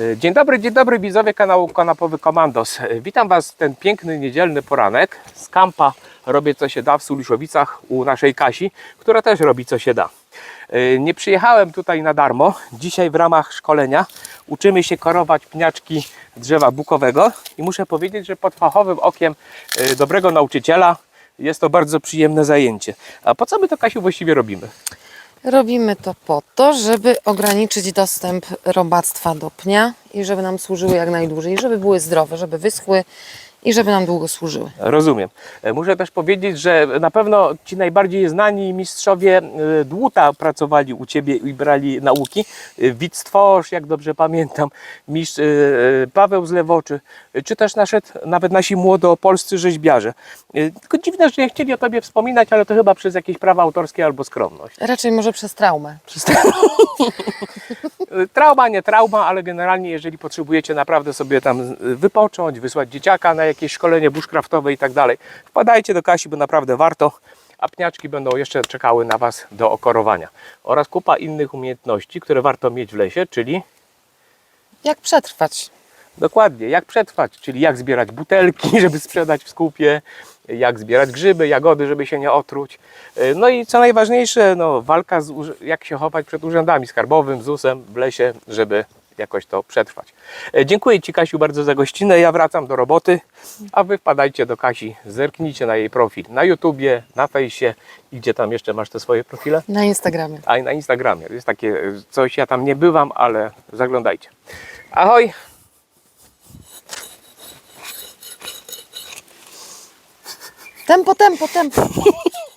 E, Dzień dobry, dzień dobry widzowie kanału Kanapowy Komandos. E, Witam Was w ten piękny niedzielny poranek z kampa Robię co się da w Suliszowicach u naszej Kasi, która też robi co się da. E, Nie przyjechałem tutaj na darmo. Dzisiaj w ramach szkolenia uczymy się korować pniaczki drzewa bukowego i muszę powiedzieć, że pod fachowym okiem dobrego nauczyciela jest to bardzo przyjemne zajęcie. A po co my to Kasiu właściwie robimy? Robimy to po to, żeby ograniczyć dostęp robactwa do pnia i żeby nam służyły jak najdłużej, żeby były zdrowe, żeby wyschły i żeby nam długo służyły. Rozumiem. E, Muszę też powiedzieć, że na pewno ci najbardziej znani mistrzowie e, dłuta pracowali u Ciebie i brali nauki. E, Wit Stworz, jak dobrze pamiętam, mistrz Paweł z Lewoczy, e, czy też naszedł nawet nasi młodopolscy rzeźbiarze. Tylko dziwne, że nie chcieli o Tobie wspominać, ale to chyba przez jakieś prawa autorskie albo skromność. Raczej może przez traumę. Trauma, nie trauma, ale generalnie jeżeli potrzebujecie naprawdę sobie tam wypocząć, wysłać dzieciaka na jakieś szkolenie bushcraftowe i tak dalej, wpadajcie do Kasi, bo naprawdę warto, a pniaczki będą jeszcze czekały na Was do okorowania. Oraz kupa innych umiejętności, które warto mieć w lesie, czyli Jak przetrwać? dokładnie jak przetrwać, czyli jak zbierać butelki, żeby sprzedać w skupie, jak zbierać grzyby, jagody, żeby się nie otruć. No i co najważniejsze, no, walka z, jak się chować przed urzędami skarbowym, ZUS-em w lesie, żeby jakoś to przetrwać. E, Dziękuję Ci Kasiu bardzo za gościnę, ja wracam do roboty, a Wy wpadajcie do Kasi, zerknijcie na jej profil na YouTubie, na fejsie i gdzie tam jeszcze masz te swoje profile? Na Instagramie. A i na Instagramie. Jest takie e, coś, ja tam nie bywam, ale zaglądajcie. Ahoj! Tempo, tempo, tempo.